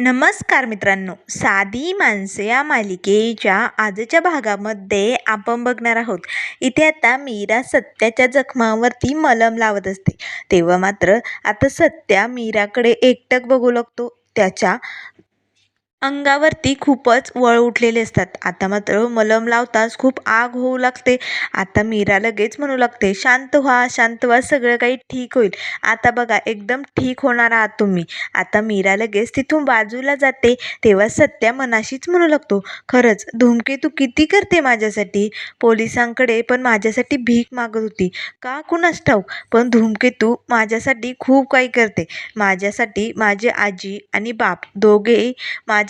नमस्कार मित्रांनो. साधी माणसे या मालिकेच्या आजच्या भागामध्ये आपण बघणार आहोत. इथे आता मीरा सत्याच्या जखमावरती मलम लावत असते. तेव्हा मात्र आता सत्या मीराकडे एकटक बघू लागतो. त्याच्या अंगावरती खूपच वळ उठलेले असतात. आता मात्र मलम लावताच खूप आग होऊ लागते. आता मीरा लगेच म्हणू लागते शांत व्हा शांत व्हा सगळं काही ठीक होईल. आता बघा एकदम ठीक होणार आहात तुम्ही. आता मीरा लगेच तिथून बाजूला जाते. तेव्हा सत्या मनाशीच म्हणू लागतो खरंच धूमकेतू किती करते माझ्यासाठी? पोलिसांकडे पण माझ्यासाठी भीक मागत होती. का कुणास ठाऊक पण धूमकेतू माझ्यासाठी खूप काही करते. माझ्यासाठी माझी आजी आणि बाप दोघेही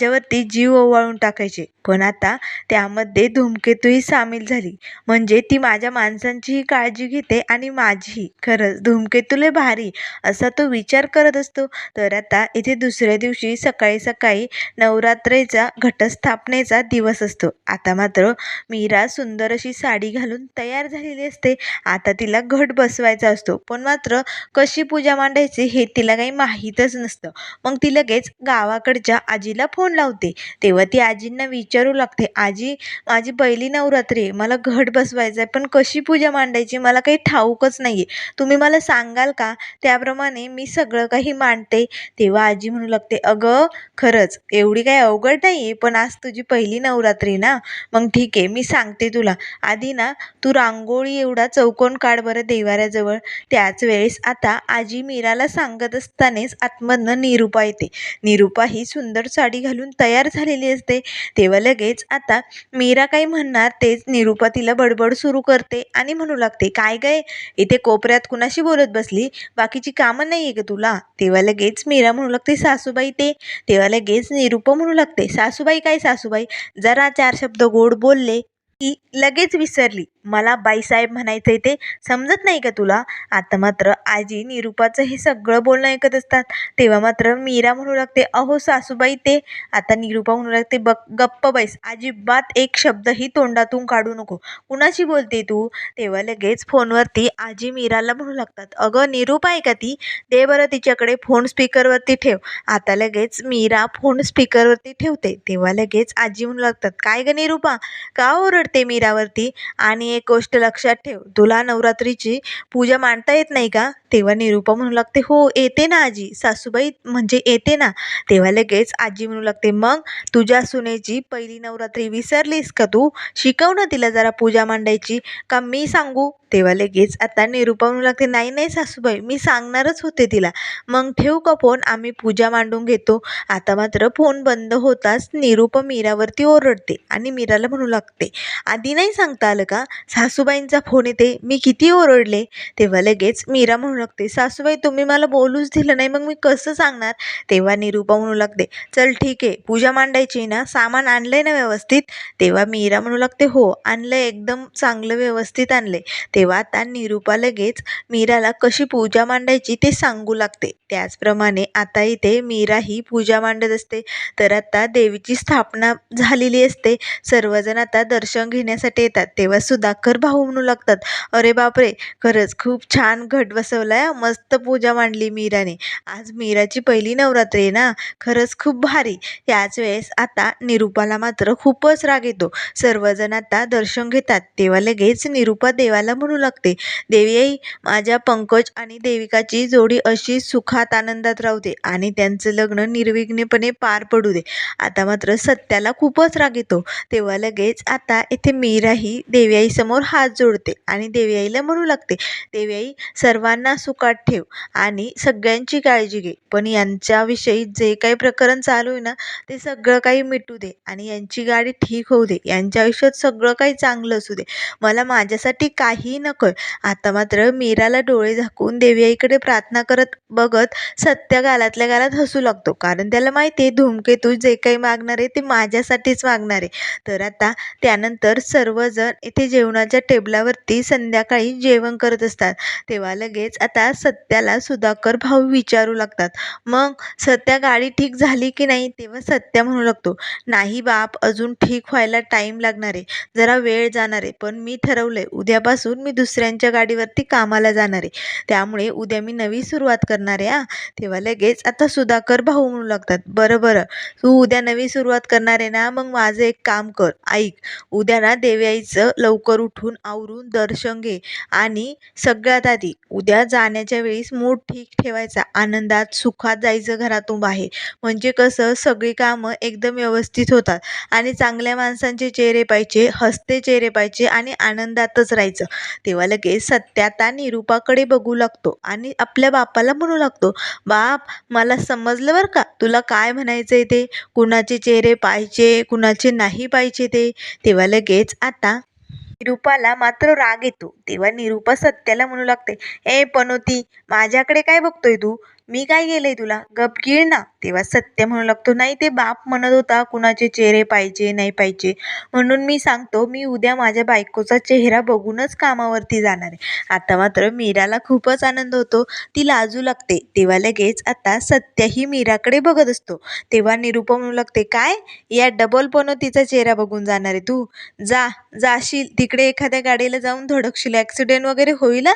माझ्यावरती जीव ओवाळून टाकायचे. पण आता त्यामध्ये धूमकेतूही सामील झाली. म्हणजे ती माझ्या माणसांचीही काळजी घेते आणि माझीही. खरंच धूमकेतूले भारी असा तो विचार करत असतो. तर आता इथे दुसऱ्या दिवशी सकाळी सकाळी नवरात्रीचा घटस्थापनेचा दिवस असतो. आता मात्र मीरा सुंदर अशी साडी घालून तयार झालेली असते. आता तिला घट बसवायचा असतो. पण मात्र कशी पूजा मांडायची हे तिला काही माहीतच नसतं. मग ती लगेच गावाकडच्या आजीला फोन लावते. तेव्हा ती आजींना विचारू लागते आजी माझी पहिली नवरात्री आहे मला घट बसवायचं आहे पण कशी पूजा मांडायची? मला काही ठाऊकच नाही आहे तुम्ही मला सांगाल का? त्याप्रमाणे मी सगळं काही मांडते. तेव्हा आजी म्हणू लागते अगं खरंच एवढी काही अवघड नाही आहे पण आज तुझी पहिली नवरात्री ना? मग ठीक आहे मी सांगते तुला. आधी ना तू रांगोळी एवढा चौकोन काढ बरं देवाऱ्याजवळ. त्याच वेळेस आता आजी मीराला सांगत असतानाच आतमधनं निरूपा येते. निरूपा ही सुंदर साडी घालून तयार झालेली असते. तेव्हा लगेच आता मीरा काही म्हणणार? तेच निरूपा तिला बडबड सुरू करते आणि म्हणू लागते काय काय इथे कोपऱ्यात कुणाशी बोलत बसली? बाकीची कामं नाही आहे का तुला. तेव्हा लगेच मीरा म्हणू लागते सासूबाई ते. तेव्हा लगेच निरुपा म्हणू लागते सासूबाई काय सासूबाई? जरा चार शब्द गोड बोलले. की लगेच विसरली. मला बाईसाहेब म्हणायचं ते समजत नाही का तुला? आता मात्र आजी निरूपाचं हे सगळं बोलणं ऐकत असतात. तेव्हा मात्र मीरा म्हणू लागते अहो सासूबाई ते आता निरूपा म्हणू लागते बघ गप्प बैस. अजिबात एक शब्दही तोंडातून काढू नको. कुणाशी बोलते तू? तेव्हा लगेच फोनवरती आजी मीराला म्हणू लागतात अगं निरूपा आहे का ती? दे बरं तिच्याकडे फोन स्पीकरवरती ठेव. आता लगेच मीरा फोन स्पीकरवरती ठेवते. तेव्हा लगेच आजी म्हणू लागतात काय गं निरूपा? का ओरडते मीरावरती? आणि एक गोष्ट लक्षात ठेव. तुला नवरात्रीची पूजा मांडता येत नाही का? तेव्हा निरूपा म्हणू लागते हो येते ना आजी. सासूबाई म्हणजे येते ना. तेव्हा लगेच आजी म्हणू लागते मग तुझ्या सुनेची पहिली नवरात्री विसरलीस का तू? शिकव ना तिला जरा पूजा मांडायची. का मी सांगू? तेव्हा लगेच आता निरूपा म्हणू लागते नाही नाही सासूबाई मी सांगणारच होते तिला. मग ठेवू का फोन? आम्ही पूजा मांडून घेतो. आता मात्र फोन बंद होताच निरूपा मीरावरती ओरडते आणि मीराला म्हणू लागते आधी नाही सांगता आलं का? सासूबाईंचा फोन येते मी किती ओरडले? तेव्हा लगेच मीरा म्हणू लागते सासूबाई तुम्ही मला बोलूच दिलं नाही मग मी कसं सांगणार? तेव्हा निरूपा म्हणू लागते चल ठीक आहे पूजा मांडायची ना सामान आणलंय ना व्यवस्थित? तेव्हा मीरा म्हणू लागते हो आणलंय एकदम चांगलं व्यवस्थित आणलंय. तेव्हा आता निरूपा लगेच मीराला कशी पूजा मांडायची ते सांगू लागते. त्याचप्रमाणे आता इथे मीरा ही पूजा मांडत असते. तर आता देवीची स्थापना झालेली असते. सर्वजण आता दर्शन घेण्यासाठी येतात. तेव्हा सुधाकर भाऊ म्हणू लागतात अरे बापरे खरंच खूप छान घट बसवला आहे मस्त पूजा मांडली मीराने. आज मीराची पहिली नवरात्री आहे ना? खरंच खूप भारी. याच वेळेस आता निरूपाला मात्र खूपच राग येतो. सर्वजण आता दर्शन घेतात. तेव्हा लगेच निरूपा देवाला म्हणू लागते. देवी आई माझ्या पंकज आणि देविकाची जोडी अशी सुखात आनंदात राहू दे आणि त्यांचं लग्न निर्विघ्नपणे पार पडू दे. आता मात्र सत्याला खूपच राग येतो. तेव्हा लगेच आता इथे मीराही देवी आईसमोर हात जोडते आणि देवी आईला म्हणू लागते देवी आई सर्वांना सुखात ठेव आणि सगळ्यांची काळजी घे. पण यांच्याविषयी जे काही प्रकरण चालू आहे ना ते सगळं काही मिटू दे आणि यांची गाडी ठीक होऊ दे. यांच्या आयुष्यात सगळं काही चांगलं असू दे. मला माझ्यासाठी काही नको आता मात्र मीराला डोळे झाकून देवी आईकडे प्रार्थना करत बघत सत्य गालातल्या गालात हसू लागतो. कारण त्याला माहिती आहे धूमकेतू जे काही मागणार आहे ते माझ्यासाठीच मागणार आहे. तर आता त्यानंतर सर्वजण इथे जेवणाच्या टेबलावरती संध्याकाळी जेवण करत असतात. तेव्हा लगेच आता सत्याला सुधाकर भाऊ विचारू लागतात. मग सत्या गाडी ठीक झाली की नाही तेव्हा सत्या म्हणू लागतो नाही बाप अजून ठीक व्हायला टाईम लागणार आहे. जरा वेळ जाणार आहे पण मी ठरवलं आहे उद्यापासून मी मी दुसऱ्यांच्या गाडीवरती कामाला जाणार. आहे त्यामुळे उद्या मी नवी सुरुवात करणार आहे हां. तेव्हा लगेच आता सुधाकर भाऊ म्हणू लागतात. बरं बरं. तू उद्या नवी सुरुवात करणार आहे ना मग माझं एक काम कर. ऐक उद्या ना देवयाईचं लवकर उठून आवरून दर्शन घे आणि सगळ्यात आधी उद्या जाण्याच्या वेळेस मूड ठीक ठेवायचा. आनंदात सुखात जायचं घरातून बाहेर. म्हणजे कसं सगळी कामं एकदम व्यवस्थित होतात आणि चांगल्या माणसांचे चेहरे पाहिजे हसते चेहरे पाहिजे आणि आनंदातच राहायचं. तेव्हा लगेच सत्य आता निरूपाकडे बघू लागतो आणि आपल्या बापाला म्हणू लागतो बाप मला समजलं बरं का? तुला काय म्हणायचं आहे ते? कुणाचे चेहरे पाहिजे कुणाचे नाही पाहिजे ते? तेव्हा लगेच आता निरूपाला मात्र राग येतो. तेव्हा निरूपा सत्याला म्हणू लागते ए पनोती माझ्याकडे काय बघतोय तू? मी काय केलंय तुला? गप गिळ ना. तेव्हा सत्य म्हणू लागतो. नाही ते बाप म्हणत होता कुणाचे चेहरे पाहिजे नाही पाहिजे. म्हणून मी सांगतो मी उद्या माझ्या बायकोचा चेहरा बघूनच कामावरती जाणार आहे. आता मात्र मीराला खूपच आनंद होतो. ती लाजू लागते. तेव्हा लगेच आता सत्यही मीराकडे बघत असतो. तेव्हा निरूपा म्हणू लागते काय? या डबल पण तिचा चेहरा बघून जाणार आहे तू? जा जाशील. तिकडे एखाद्या गाडीला जाऊन धडकशील. ॲक्सिडेंट वगैरे होईल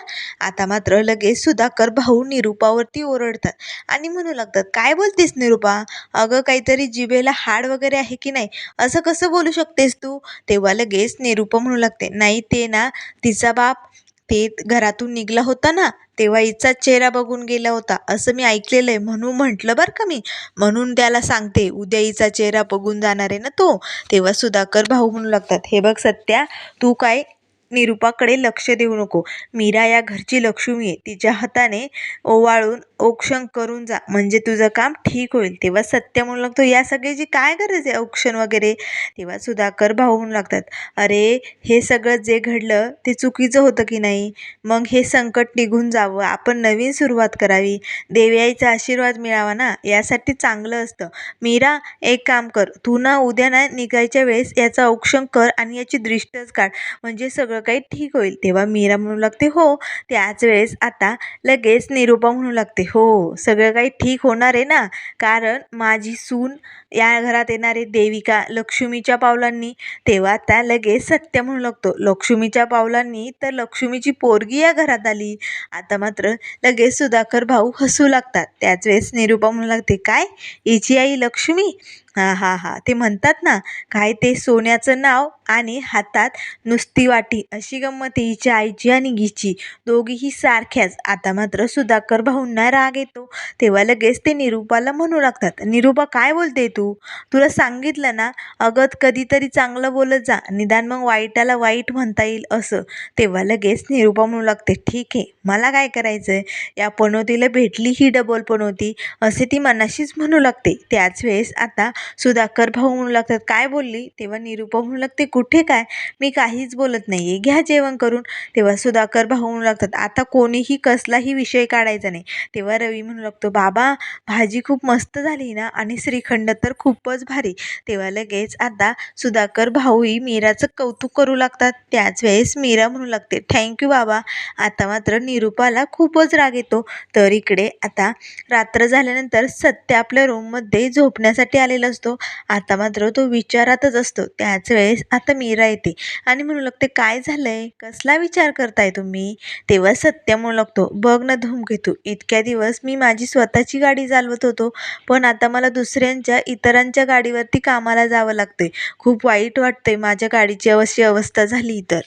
आता मात्र लगेच सुधाकर भाऊ निरूपावरती ओरडतात आणि म्हणू लागतात काय बोलतेस निरूपा अगं काहीतरी जिभेला हाड वगैरे आहे की नाही? असं कसं बोलू शकतेस तू? तेव्हा लगेच निरूपा म्हणू लागते. नाही ते ना तिचा बाप ते घरातून निघला होता ना तेव्हा हिचा चेहरा बघून गेला होता. असं मी ऐकलेलं आहे. म्हणून म्हटलं बरं का मी. म्हणून त्याला सांगते उद्या हिचा चेहरा बघून जाणार आहे ना तो? तेव्हा सुधाकर भाऊ म्हणू लागतात हे बघ सत्या तू काय निरूपाकडे लक्ष देऊ नको. मीरा या घरची लक्ष्मी आहे. तिच्या हाताने ओवाळून औक्षण करून जा. म्हणजे तुझं काम ठीक होईल. तेव्हा सत्य म्हणू लागतो. या सगळ्याची काय गरज आहे औक्षण वगैरे तेव्हा सुधाकर भाऊ म्हणू लागतात. अरे हे सगळं जे घडलं ते चुकीचं होतं की नाही? मग हे संकट निघून जावं. आपण नवीन सुरुवात करावी. देवयाईचा आशीर्वाद मिळावा ना? यासाठी चांगलं असतं. मीरा एक काम कर. तू ना उद्या ना निघायच्या वेळेस याचं औक्षण कर आणि याची दृष्टच काढ. म्हणजे सगळं काही ठीक होईल. तेव्हा मीरा म्हणू लागते हो. त्याच वेळेस आता लगेच निरूपा म्हणू लागते. हो सगळं काही ठीक होणार आहे ना? कारण माझी सून या घरात येणारे देविका लक्ष्मीच्या पावलांनी तेव्हा त्या लगेच सत्य म्हणू लागतो. लक्ष्मीच्या पावलांनी तर लक्ष्मीची पोरगी या घरात आली. आता मात्र लगेच सुधाकर भाऊ हसू लागतात. त्याच वेळेस निरूपा म्हणू लागते काय? हिची आई लक्ष्मी? हा हा हा. ते म्हणतात ना काय ते सोन्याचं नाव आणि हातात नुसती वाटी. अशी गंमत हिच्या आईची आणि घीची दोघीही सारख्याच. आता मात्र सुधाकर भाऊंना राग येतो. तेव्हा लगेच ते निरूपाला म्हणू लागतात. निरूपा काय बोलते तू? तुला सांगितलं ना अगं कधीतरी चांगलं बोलत जा निदान मग वाईटाला वाईट म्हणता येईल असं. तेव्हा लगेच निरूपा म्हणू लागते ठीक आहे मला काय करायचं आहे या पनोतीला भेटली ही डबल पनोती. असे ती मनाशीच म्हणू लागते. त्याच वेळेस आता सुधाकर भाऊ म्हणू लागतात काय बोलली? तेव्हा निरूपा म्हणू लागते कुठे काय? मी काहीच बोलत नाही आहे घ्या जेवण करून. तेव्हा सुधाकर भाऊ म्हणू लागतात आता कोणीही कसलाही विषय काढायचा नाही. तेव्हा रवी म्हणू लागतो बाबा भाजी खूप मस्त झाली ना आणि श्रीखंड तर खूपच भारी. तेव्हा लगेच आता सुधाकर भाऊही मीराचं कौतुक करू लागतात. त्याच वेळेस मीरा म्हणू लागते थँक्यू बाबा. आता मात्र निरूपाला खूपच राग येतो. तर इकडे आता रात्र झाल्यानंतर सत्य आपल्या रूममध्ये झोपण्यासाठी आलेला असतो. आता मात्र तो विचारातच असतो. त्याच वेळेस आता मीरा येते आणि म्हणू लागते काय झालंय? कसला विचार करताय तुम्ही? तेव्हा सत्य म्हणू लागतो बघ ना धूमकेतू इतक्या दिवस मी माझी स्वतःची गाडी चालवत होतो. पण आता मला दुसऱ्यांच्या इतरांच्या गाडीवरती कामाला जावं लागते खूप वाईट वाटते माझ्या गाडीची अवशी अवस्था झाली तर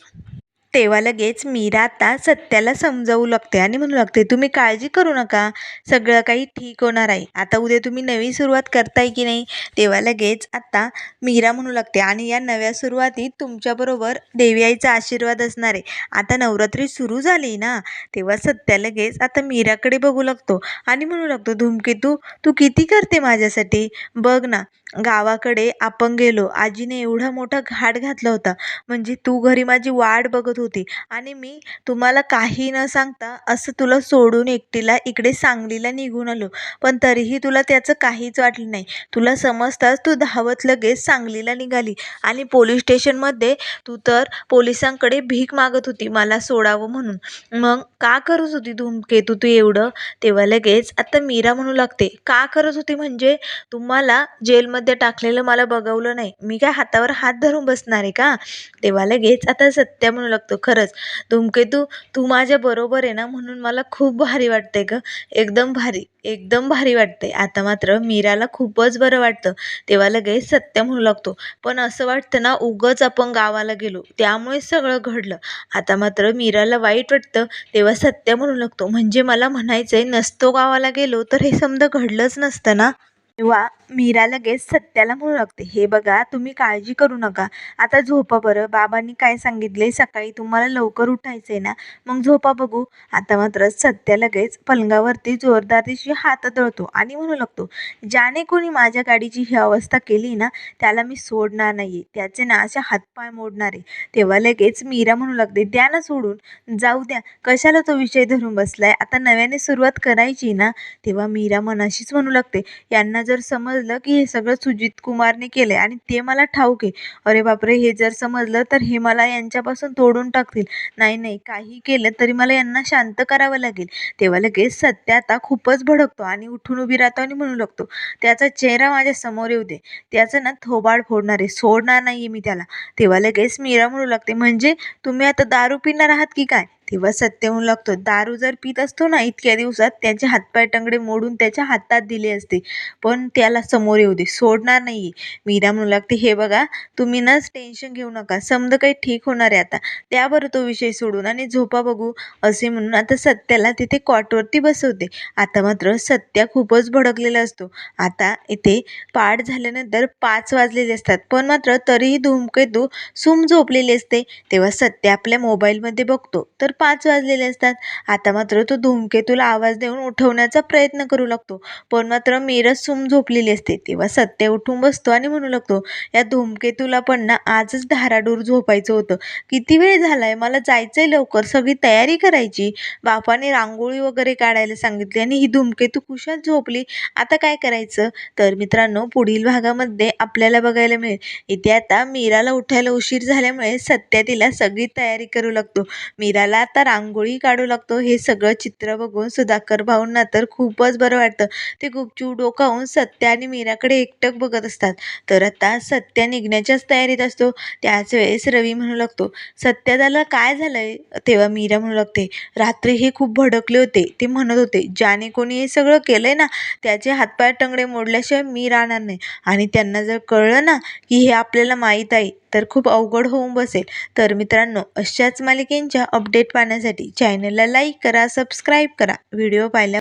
तेव्हा लगेच मीरा आता सत्याला समजावू लागते आणि म्हणू लागते तुम्ही काळजी करू नका सगळं काही ठीक होणार आहे. आता उद्या तुम्ही नवी सुरुवात करताय की नाही? तेव्हा लगेच आता मीरा म्हणू लागते आणि या नव्या सुरुवातीत तुमच्याबरोबर देवी आईचा आशीर्वाद असणार आहे. आता नवरात्री सुरू झाली ना? तेव्हा सत्या लगेच आता मीराकडे बघू लागतो आणि म्हणू लागतो धूमकेतू तू किती करते माझ्यासाठी? बघ ना गावाकडे आपण गेलो. आजीने एवढा मोठा घाट घातला होता. म्हणजे तू घरी माझी वाट बघत होती. आणि मी तुम्हाला काही न सांगता असं तुला सोडून एकटीला इकडे सांगलीला निघून आलो. पण तरीही तुला त्याचं काहीच वाटलं नाही. तुला समजताच तू धावत लगेच सांगलीला निघाली. आणि पोलीस स्टेशनमध्ये तू तर पोलिसांकडे भीक मागत होती मला सोडावं म्हणून. मग का करत होती धूमकेतू तू एवढं? तेव्हा लगेच आता मीरा म्हणू लागते. का करत होती म्हणजे तुम्हाला जेलमध्ये टाकलेलं मला बघवलं नाही. मी काय हातावर हात धरून बसणार आहे का? तेव्हा लगेच आता सत्य म्हणू लागते. लागतो खरंच. धूमकेतू तू माझ्या बरोबर आहे ना म्हणून मला खूप भारी वाटते गं. एकदम भारी एकदम भारी वाटते आता मात्र मीराला खूपच बरं वाटतं. तेव्हा लगेच सत्य म्हणू लागतो. पण असं वाटतं ना उगंच आपण गावाला गेलो. त्यामुळे सगळं घडलं. आता मात्र मीराला वाईट वाटतं. तेव्हा सत्य म्हणू लागतो. म्हणजे मला म्हणायचंय नसतो गावाला गेलो तर हे समजा घडलंच नसतं ना? तेव्हा मीरा लगेच सत्याला म्हणू लागते हे बघा तुम्ही काळजी करू नका. आता झोपा बरं. बाबांनी काय सांगितले? सकाळी तुम्हाला लवकर उठायचंय ना? मग झोपा बघू. आता मात्र सत्या लगेच पलंगावरती जोरदार जोरदारीशी हात दळतो आणि म्हणू लागतो ज्याने कोणी माझ्या गाडीची ही अवस्था केली ना त्याला मी सोडणार नाहीये. त्याचे ना असे हातपाय मोडणार आहे. तेव्हा लगेच मीरा म्हणू लागते द्या ना सोडून. जाऊ द्या. कशाला तो विषय धरून बसलाय? आता नव्याने सुरुवात करायची ना? तेव्हा मीरा मनाशीच म्हणू लागते यांना जर समजलं की हे सगळं सुजित कुमारने केलंय आणि ते मला ठाऊक आहे. अरे बापरे हे जर समजलं तर हे मला यांच्यापासून तोडून टाकतील. नाही नाही काही केलं तरी मला यांना शांत करावं लागेल. तेव्हा लगेच सत्य आता खूपच भडकतो आणि उठून उभी राहतो आणि म्हणू लागतो त्याचा चेहरा माझ्यासमोर येऊ दे. त्याचं ना थोबाड फोडणार आहे. सोडणार नाही मी त्याला. तेव्हा लगेच मीरा म्हणू लागते म्हणजे तुम्ही आता दारू पिणार आहात की काय? तेव्हा सत्य म्हणू लागतो. दारू जर पित असतो ना इतक्या दिवसात त्याचे हातपाय टंगडे मोडून त्याच्या हातात दिले असते. पण त्याला समोर येऊ दे. सोडणार नाही मीरा म्हणू लागते हे बघा तुम्ही नाच टेन्शन घेऊ नका. समज काही ठीक होणार आहे आता. त्यावर तो विषय सोडून आणि झोपा बघू. असे म्हणून आता सत्याला तिथे कॉटवरती बसवते. आता मात्र सत्या खूपच भडकलेला असतो. आता इथे पाठ झाल्यानंतर पाच वाजलेले असतात. पण मात्र तरीही धूमकेतू सूम झोपलेली असते. तेव्हा सत्य आपल्या मोबाईलमध्ये बघतो. तर पाच वाजलेले असतात. आता मात्र तो धूमकेतूला आवाज देऊन उठवण्याचा प्रयत्न करू लागतो. पण मात्र मीरच सुम झोपलेली असते. तेव्हा सत्य उठून बसतो आणि म्हणू लागतो या धूमकेतूला पण ना आजच धाराडूर झोपायचं होतं. किती वेळ झालाय? मला जायचंय लवकर. सगळी तयारी करायची. बापाने रांगोळी वगैरे काढायला सांगितली आणि ही धूमकेतू कुशात झोपली. आता काय करायचं? तर मित्रांनो पुढील भागामध्ये आपल्याला बघायला मिळेल. इथे आता मीराला उठायला उशीर झाल्यामुळे सत्या तिला सगळी तयारी करू लागतो. मीराला आता रांगोळी काढू लागतो. हे सगळं चित्र बघून सुधाकर भाऊंना तर खूपच बरं वाटतं. ते गुपचूप डोकावून सत्या आणि मीराकडे एकटक बघत असतात. तर आता सत्या निघण्याच्याच तयारीत असतो. त्याच वेळेस रवी म्हणू लागतो सत्या त्याला काय झालंय? तेव्हा मीरा म्हणू लागते रात्री हे खूप भडकले होते. ते म्हणत होते ज्याने कोणी हे सगळं केलंय ना त्याचे हातपाय टंगडे मोडल्याशिवाय मी राहणार नाही. आणि त्यांना जर कळलं ना की हे आपल्याला माहीत आहे तर खूप अवघड होऊन बसेल. तर मित्रांनो अशाच मालिकेंच्या अपडेट पाहण्यासाठी चॅनलला लाईक करा सबस्क्राईब करा. व्हिडिओ पाहिल्या